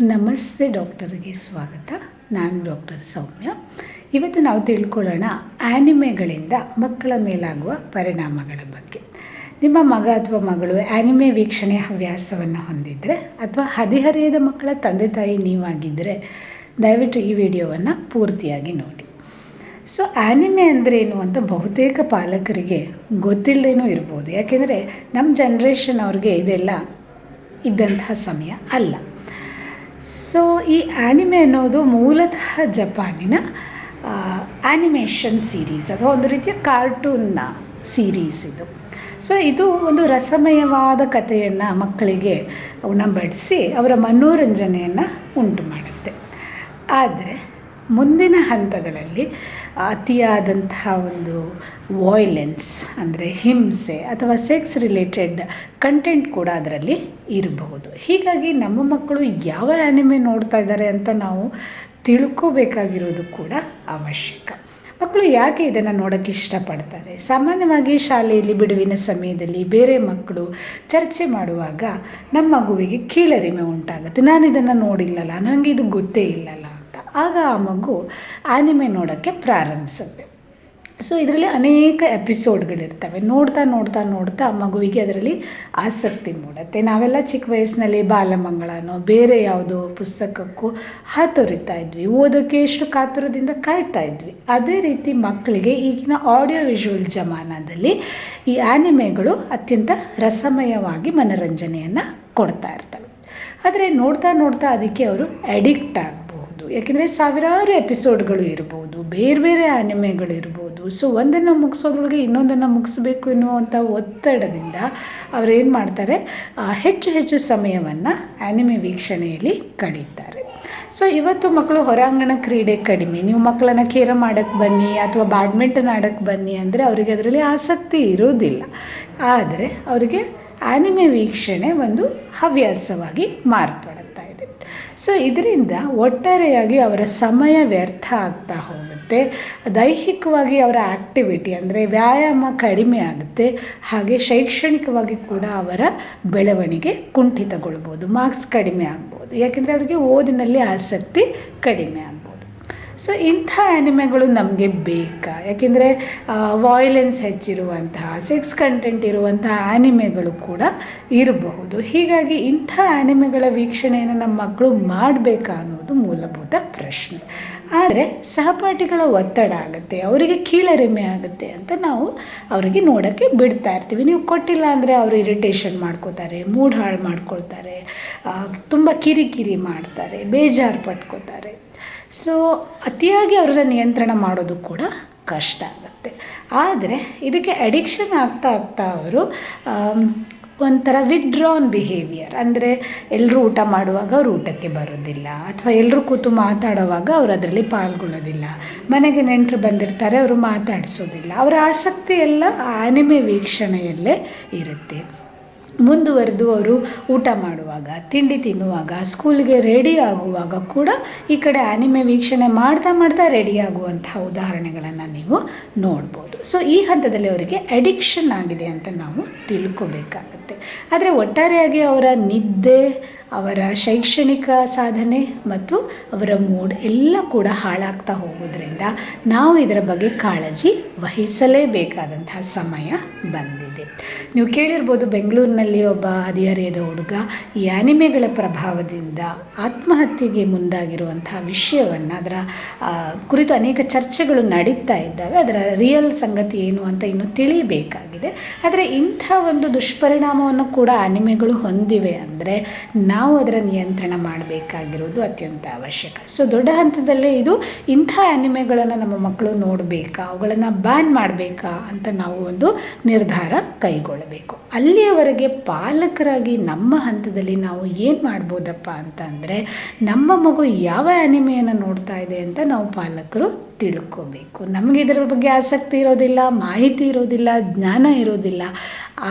ನಮಸ್ತೆ ಡಾಕ್ಟರ್ಗೆ ಸ್ವಾಗತ. ನಾನು ಡಾಕ್ಟರ್ ಸೌಮ್ಯ. ಇವತ್ತು ನಾವು ತಿಳ್ಕೊಳ್ಳೋಣ ಆ್ಯನಿಮೆಗಳಿಂದ ಮಕ್ಕಳ ಮೇಲಾಗುವ ಪರಿಣಾಮಗಳ ಬಗ್ಗೆ. ನಿಮ್ಮ ಮಗ ಅಥವಾ ಮಗಳು ಆ್ಯನಿಮೆ ವೀಕ್ಷಣೆ ಹವ್ಯಾಸವನ್ನು ಹೊಂದಿದ್ದರೆ ಅಥವಾ ಹದಿಹರೆಯದ ಮಕ್ಕಳ ತಂದೆ ತಾಯಿ ನೀವಾಗಿದ್ದರೆ ದಯವಿಟ್ಟು ಈ ವಿಡಿಯೋವನ್ನು ಪೂರ್ತಿಯಾಗಿ ನೋಡಿ. ಸೊ ಆ್ಯನಿಮೆ ಅಂದ್ರೇನು ಅಂತ ಬಹುತೇಕ ಪಾಲಕರಿಗೆ ಗೊತ್ತಿಲ್ಲದೇನೂ ಇರ್ಬೋದು. ಯಾಕೆಂದರೆ ನಮ್ಮ ಜನ್ರೇಷನ್ ಅವ್ರಿಗೆ ಇದೆಲ್ಲ ಇದ್ದಂತಹ ಸಮಯ ಅಲ್ಲ. ಸೊ ಈ ಆ್ಯನಿಮೆ ಅನ್ನೋದು ಮೂಲತಃ ಜಪಾನಿನ ಆ್ಯನಿಮೇಷನ್ ಸೀರೀಸ್ ಅಥವಾ ಒಂದು ರೀತಿಯ ಕಾರ್ಟೂನ್ನ ಸೀರೀಸ್ ಇದು. ಸೊ ಇದು ಒಂದು ರಸಮಯವಾದ ಕಥೆಯನ್ನು ಮಕ್ಕಳಿಗೆ ಉಣಬಡಿಸಿ ಅವರ ಮನೋರಂಜನೆಯನ್ನು ಉಂಟು ಮಾಡುತ್ತೆ. ಆದರೆ, ಮುಂದಿನ ಹಂತಗಳಲ್ಲಿ ಅತಿಯಾದಂತಹ ಒಂದು ವಾಯ್ಲೆನ್ಸ್ ಅಂದರೆ ಹಿಂಸೆ ಅಥವಾ ಸೆಕ್ಸ್ ರಿಲೇಟೆಡ್ ಕಂಟೆಂಟ್ ಕೂಡ ಅದರಲ್ಲಿ ಇರಬಹುದು. ಹೀಗಾಗಿ ನಮ್ಮ ಮಕ್ಕಳು ಯಾವ ಆ್ಯನಿಮೆ ನೋಡ್ತಾ ಇದ್ದಾರೆ ಅಂತ ನಾವು ತಿಳ್ಕೋಬೇಕಾಗಿರೋದು ಕೂಡ ಅವಶ್ಯಕ. ಮಕ್ಕಳು ಯಾಕೆ ಇದನ್ನು ನೋಡೋಕ್ಕೆ ಇಷ್ಟಪಡ್ತಾರೆ? ಸಾಮಾನ್ಯವಾಗಿ ಶಾಲೆಯಲ್ಲಿ ಬಿಡುವಿನ ಸಮಯದಲ್ಲಿ ಬೇರೆ ಮಕ್ಕಳು ಚರ್ಚೆ ಮಾಡುವಾಗ ನಮ್ಮ ಮಗುವಿಗೆ ಕೀಳರಿಮೆ ಉಂಟಾಗುತ್ತೆ. ನಾನು ಇದನ್ನು ನೋಡಿಲ್ಲಲ್ಲ ನನಗೆ ಇದು ಗೊತ್ತೇ ಇಲ್ಲಲ್ಲ ಅಂತ. ಆಗ ಆ ಮಗು ಆನಿಮೆ ನೋಡೋಕ್ಕೆ ಪ್ರಾರಂಭಿಸುತ್ತೆ. ಸೊ ಇದರಲ್ಲಿ ಅನೇಕ ಎಪಿಸೋಡ್ಗಳಿರ್ತವೆ ನೋಡ್ತಾ ನೋಡ್ತಾ ನೋಡ್ತಾ ಮಗುವಿಗೆ ಅದರಲ್ಲಿ ಆಸಕ್ತಿ ಮೂಡುತ್ತೆ. ನಾವೆಲ್ಲ ಚಿಕ್ಕ ವಯಸ್ಸಿನಲ್ಲಿ ಬಾಲಮಂಗಳನೋ, ಬೇರೆ ಯಾವುದೋ ಪುಸ್ತಕಕ್ಕೂ ಹಾತೊರಿತಾ ಇದ್ವಿ. ಓದೋಕ್ಕೆ ಎಷ್ಟು ಕಾತುರದಿಂದ ಕಾಯ್ತಾ ಇದ್ವಿ. ಅದೇ ರೀತಿ ಮಕ್ಕಳಿಗೆ ಈಗಿನ ಆಡಿಯೋ ವಿಜುವಲ್ ಜಮಾನದಲ್ಲಿ ಈ ಆನಿಮೆಗಳು ಅತ್ಯಂತ ರಸಮಯವಾಗಿ ಮನೋರಂಜನೆಯನ್ನು ಕೊಡ್ತಾ ಇರ್ತವೆ. ಆದರೆ ನೋಡ್ತಾ ನೋಡ್ತಾ ಅದಕ್ಕೆ ಅವರು ಅಡಿಕ್ಟ್ ಆಗಬಹುದು. ಯಾಕೆಂದರೆ ಸಾವಿರಾರು ಎಪಿಸೋಡ್ಗಳು ಇರ್ಬೋದು ಬೇರೆ ಬೇರೆ ಆನಿಮೆಗಳು ಇರ್ಬೋದು ಸೊ ಒಂದನ್ನು ಮುಗಿಸೋದ್ರೊಳಗೆ ಇನ್ನೊಂದನ್ನು ಮುಗಿಸ್ಬೇಕು ಎನ್ನುವಂಥ ಒತ್ತಡದಿಂದ ಅವರೇನು ಮಾಡ್ತಾರೆ? ಹೆಚ್ಚು ಹೆಚ್ಚು ಸಮಯವನ್ನು ಆ್ಯನಿಮೆ ವೀಕ್ಷಣೆಯಲ್ಲಿ ಕಳೀತಾರೆ. ಸೊ ಇವತ್ತು ಮಕ್ಕಳು ಹೊರಾಂಗಣ ಕ್ರೀಡೆ ಕಡಿಮೆ. ನೀವು ಮಕ್ಕಳನ್ನು ಕೇರ ಆಡೋಕ್ಕೆ ಬನ್ನಿ ಅಥವಾ ಬ್ಯಾಡ್ಮಿಂಟನ್ ಆಡೋಕ್ಕೆ ಬನ್ನಿ ಅಂದರೆ ಅವರಿಗೆ ಅದರಲ್ಲಿ ಆಸಕ್ತಿ ಇರೋದಿಲ್ಲ ಆದರೆ ಅವರಿಗೆ ಆ್ಯನಿಮೆ ವೀಕ್ಷಣೆ ಒಂದು ಹವ್ಯಾಸವಾಗಿ ಮಾರ್ಪಡುತ್ತಾ. ಇದೆ ಸೊ ಇದರಿಂದ ಒಟ್ಟಾರೆಯಾಗಿ ಅವರ ಸಮಯ ವ್ಯರ್ಥ ಆಗ್ತಾ ಹೋಗುತ್ತೆ. ದೈಹಿಕವಾಗಿ ಅವರ ಆ್ಯಕ್ಟಿವಿಟಿ ಅಂದರೆ ವ್ಯಾಯಾಮ ಕಡಿಮೆ ಆಗುತ್ತೆ. ಹಾಗೆ ಶೈಕ್ಷಣಿಕವಾಗಿ ಕೂಡ ಅವರ ಬೆಳವಣಿಗೆ ಕುಂಠಿತಗೊಳ್ಬೋದು ಮಾರ್ಕ್ಸ್ ಕಡಿಮೆ ಆಗ್ಬೋದು ಯಾಕೆಂದರೆ ಅವರಿಗೆ ಓದಿನಲ್ಲಿ ಆಸಕ್ತಿ ಕಡಿಮೆ ಆಗ್ಬೋದು ಸೊ ಇಂಥ ಆ್ಯನಿಮೆಗಳು ನಮಗೆ ಬೇಕಾ? ಯಾಕೆಂದರೆ ವಾಯ್ಲೆನ್ಸ್ ಹೆಚ್ಚಿರುವಂತಹ ಸೆಕ್ಸ್ ಕಂಟೆಂಟ್ ಇರುವಂಥ ಆ್ಯನಿಮೆಗಳು ಕೂಡ ಇರಬಹುದು. ಹೀಗಾಗಿ ಇಂಥ ಆ್ಯನಿಮೆಗಳ ವೀಕ್ಷಣೆಯನ್ನು ನಮ್ಮ ಮಕ್ಕಳು ಮಾಡಬೇಕಾ ಅನ್ನೋದು ಮೂಲಭೂತ ಪ್ರಶ್ನೆ. ಆದರೆ, ಸಹಪಾಠಿಗಳ ಒತ್ತಡ ಆಗುತ್ತೆ, ಅವರಿಗೆ ಕೀಳರಿಮೆ ಆಗುತ್ತೆ ಅಂತ ನಾವು ಅವರಿಗೆ ನೋಡೋಕ್ಕೆ ಬಿಡ್ತಾ ಇರ್ತೀವಿ. ನೀವು ಕೊಟ್ಟಿಲ್ಲ ಅಂದರೆ ಅವರು ಇರಿಟೇಷನ್ ಮಾಡ್ಕೋತಾರೆ ಮೂಡ್ ಹಾಳು ಮಾಡ್ಕೊಳ್ತಾರೆ ತುಂಬ ಕಿರಿಕಿರಿ ಮಾಡ್ತಾರೆ, ಬೇಜಾರು ಪಟ್ಕೋತಾರೆ. ಸೊ ಅತಿಯಾಗಿ ಅವರ ನಿಯಂತ್ರಣ ಮಾಡೋದು ಕೂಡ ಕಷ್ಟ ಆಗುತ್ತೆ. ಆದರೆ, ಇದಕ್ಕೆ ಅಡಿಕ್ಷನ್ ಆಗ್ತಾ ಆಗ್ತಾ ಅವರು ಒಂಥರ ವಿತ್ಡ್ರಾನ್ ಬಿಹೇವಿಯರ್ ಅಂದರೆ ಎಲ್ಲರೂ ಊಟ ಮಾಡುವಾಗ ಅವ್ರು ಊಟಕ್ಕೆ ಬರೋದಿಲ್ಲ. ಅಥವಾ ಎಲ್ಲರೂ ಕೂತು ಮಾತಾಡುವಾಗ ಅವರು ಅದರಲ್ಲಿ ಪಾಲ್ಗೊಳ್ಳೋದಿಲ್ಲ. ಮನೆಗೆ ನೆಂಟರು ಬಂದಿರ್ತಾರೆ, ಅವರು ಮಾತಾಡಿಸೋದಿಲ್ಲ. ಅವರ ಆಸಕ್ತಿ ಎಲ್ಲ ಆನಿಮೆ ವೀಕ್ಷಣೆಯಲ್ಲೇ ಇರುತ್ತೆ. ಮುಂದುವರೆದು ಅವರು ಊಟ ಮಾಡುವಾಗ, ತಿಂಡಿ ತಿನ್ನುವಾಗ, ಸ್ಕೂಲ್ಗೆ ರೆಡಿ ಆಗುವಾಗ ಕೂಡ ಈ ಕಡೆ ಆನಿಮೆ ವೀಕ್ಷಣೆ ಮಾಡ್ತಾ ಮಾಡ್ತಾ ರೆಡಿ ಆಗುವಂತಹ ಉದಾಹರಣೆಗಳನ್ನು ನೀವು ನೋಡ್ಬೋದು. ಸೊ ಈ ಹಂತದಲ್ಲಿ ಅವರಿಗೆ ಅಡಿಕ್ಷನ್ ಆಗಿದೆ ಅಂತ ನಾವು ತಿಳ್ಕೊಬೇಕಾಗತ್ತೆ. ಆದರೆ ಒಟ್ಟಾರೆಯಾಗಿ ಅವರ ನಿದ್ದೆ, ಅವರ ಶೈಕ್ಷಣಿಕ ಸಾಧನೆ ಮತ್ತು ಅವರ ಮೂಡ್ ಎಲ್ಲ ಕೂಡ ಹಾಳಾಗ್ತಾ ಹೋಗೋದ್ರಿಂದ ನಾವು ಇದರ ಬಗ್ಗೆ ಕಾಳಜಿ ವಹಿಸಲೇಬೇಕಾದಂತಹ ಸಮಯ ಬಂದಿದೆ. ನೀವು ಕೇಳಿರ್ಬೋದು ಬೆಂಗಳೂರಿನಲ್ಲಿ ಒಬ್ಬ ಹದಿಹರೆಯದ ಹುಡುಗ ಈ ಆನಿಮೆಗಳ ಪ್ರಭಾವದಿಂದ ಆತ್ಮಹತ್ಯೆಗೆ ಮುಂದಾಗಿರುವಂತಹ ವಿಷಯವನ್ನು ಅದರ ಕುರಿತು ಅನೇಕ ಚರ್ಚೆಗಳು ನಡೀತಾ ಇದ್ದಾವೆ. ಅದರ ರಿಯಲ್ ಸಂಗತಿ ಏನು ಅಂತ ಇನ್ನೂ ತಿಳಿಯಬೇಕಾಗಿದೆ. ಆದರೆ ಇಂಥ ಒಂದು ದುಷ್ಪರಿಣಾಮವನ್ನು ಕೂಡ ಅನಿಮೆಗಳು ಹೊಂದಿವೆ ಅಂದರೆ ನಾವು ಅದರ ನಿಯಂತ್ರಣ ಮಾಡಬೇಕಾಗಿರೋದು ಅತ್ಯಂತ ಅವಶ್ಯಕ. ಸೊ ದೊಡ್ಡ ಹಂತದಲ್ಲೇ ಇದು ಇಂಥ ಅನಿಮೆಗಳನ್ನು ನಮ್ಮ ಮಕ್ಕಳು ನೋಡಬೇಕಾ, ಅವುಗಳನ್ನು ಬ್ಯಾನ್ ಮಾಡಬೇಕಾ ಅಂತ ನಾವು ಒಂದು ನಿರ್ಧಾರ ಕೈಗೊಳ್ಳಬೇಕು. ಅಲ್ಲಿಯವರೆಗೆ ಪಾಲಕರಾಗಿ ನಮ್ಮ ಹಂತದಲ್ಲಿ ನಾವು ಏನು ಮಾಡ್ಬೋದಪ್ಪ ಅಂತ ನಮ್ಮ ಮಗು ಯಾವ ಅನಿಮೆಯನ್ನು ನೋಡ್ತಾ ಇದೆ ಅಂತ ನಾವು ಪಾಲಕರು ತಿಳ್ಕೋಬೇಕು. ನಮಗೆ ಇದರ ಬಗ್ಗೆ ಆಸಕ್ತಿ ಇರೋದಿಲ್ಲ, ಮಾಹಿತಿ ಇರೋದಿಲ್ಲ, ಜ್ಞಾನ ಇರೋದಿಲ್ಲ.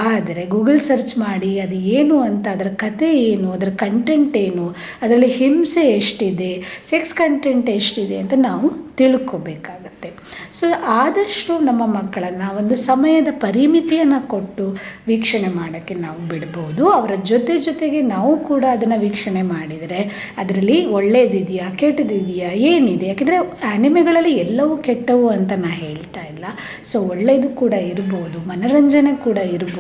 ಆದರೆ ಗೂಗಲ್ ಸರ್ಚ್ ಮಾಡಿ ಅದು ಏನು ಅಂತ, ಅದರ ಕತೆ ಏನು, ಅದರ ಕಂಟೆಂಟ್ ಏನು, ಅದರಲ್ಲಿ ಹಿಂಸೆ ಎಷ್ಟಿದೆ ಸೆಕ್ಸ್ ಕಂಟೆಂಟ್ ಎಷ್ಟಿದೆ ಅಂತ ನಾವು ತಿಳ್ಕೊಬೇಕಾಗತ್ತೆ. ಸೊ ಆದಷ್ಟು ನಮ್ಮ ಮಕ್ಕಳನ್ನು ಒಂದು ಸಮಯದ ಪರಿಮಿತಿಯನ್ನು ಕೊಟ್ಟು ವೀಕ್ಷಣೆ ಮಾಡೋಕ್ಕೆ ನಾವು ಬಿಡ್ಬೋದು. ಅವರ ಜೊತೆ ಜೊತೆಗೆ ನಾವು ಕೂಡ ಅದನ್ನು ವೀಕ್ಷಣೆ ಮಾಡಿದರೆ ಅದರಲ್ಲಿ ಒಳ್ಳೇದಿದೆಯಾ, ಕೆಟ್ಟದಿದೆಯಾ, ಏನಿದೆ? ಯಾಕೆಂದರೆ ಆನಿಮೆಗಳಲ್ಲಿ ಎಲ್ಲವೂ ಕೆಟ್ಟವು ಅಂತ ನಾನು ಹೇಳ್ತಾ ಇಲ್ಲ. ಸೊ ಒಳ್ಳೆಯದು ಕೂಡ ಇರ್ಬೋದು, ಮನೋರಂಜನೆ ಕೂಡ ಇರ್ಬೋದು.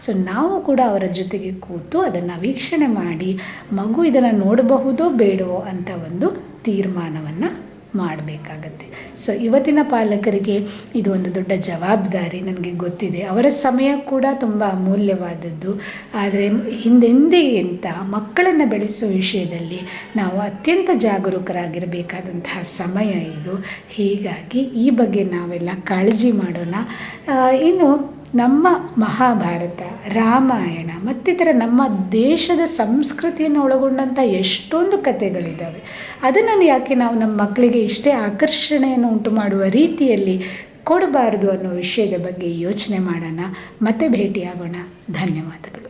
ಸೊ ನಾವು ಕೂಡ ಅವರ ಜೊತೆಗೆ ಕೂತು ಅದನ್ನು ವೀಕ್ಷಣೆ ಮಾಡಿ, ಮಗು ಇದನ್ನು ನೋಡಬಹುದೋ ಬೇಡವೋ ಅಂತ ಒಂದು ತೀರ್ಮಾನವನ್ನು ಮಾಡಬೇಕಾಗತ್ತೆ. ಸೊ ಇವತ್ತಿನ ಪಾಲಕರಿಗೆ ಇದು ಒಂದು ದೊಡ್ಡ ಜವಾಬ್ದಾರಿ ನನಗೆ ಗೊತ್ತಿದೆ. ಅವರ ಸಮಯ ಕೂಡ ತುಂಬ ಅಮೂಲ್ಯವಾದದ್ದು. ಆದರೆ ಹಿಂದೆಂದಿಗಿಂತ ಮಕ್ಕಳನ್ನು ಬೆಳೆಸುವ ವಿಷಯದಲ್ಲಿ ನಾವು ಅತ್ಯಂತ ಜಾಗರೂಕರಾಗಿರಬೇಕಾದಂತಹ ಸಮಯ ಇದು. ಹೀಗಾಗಿ ಈ ಬಗ್ಗೆ ನಾವೆಲ್ಲ ಕಾಳಜಿ ಮಾಡೋಣ. ಇನ್ನು ನಮ್ಮ ಮಹಾಭಾರತ, ರಾಮಾಯಣ ಮತ್ತಿತರ ನಮ್ಮ ದೇಶದ ಸಂಸ್ಕೃತಿಯನ್ನು ಒಳಗೊಂಡಂಥ ಎಷ್ಟೊಂದು ಕಥೆಗಳಿದ್ದಾವೆ. ಅದನ್ನು ಯಾಕೆ ನಾವು ನಮ್ಮ ಮಕ್ಕಳಿಗೆ ಇಷ್ಟೇ ಆಕರ್ಷಣೆಯನ್ನು ಉಂಟು ಮಾಡುವ ರೀತಿಯಲ್ಲಿ ಕೊಡಬಾರದು ಅನ್ನೋ ವಿಷಯದ ಬಗ್ಗೆ ಯೋಚನೆ ಮಾಡೋಣ. ಮತ್ತೆ ಭೇಟಿಯಾಗೋಣ. ಧನ್ಯವಾದಗಳು.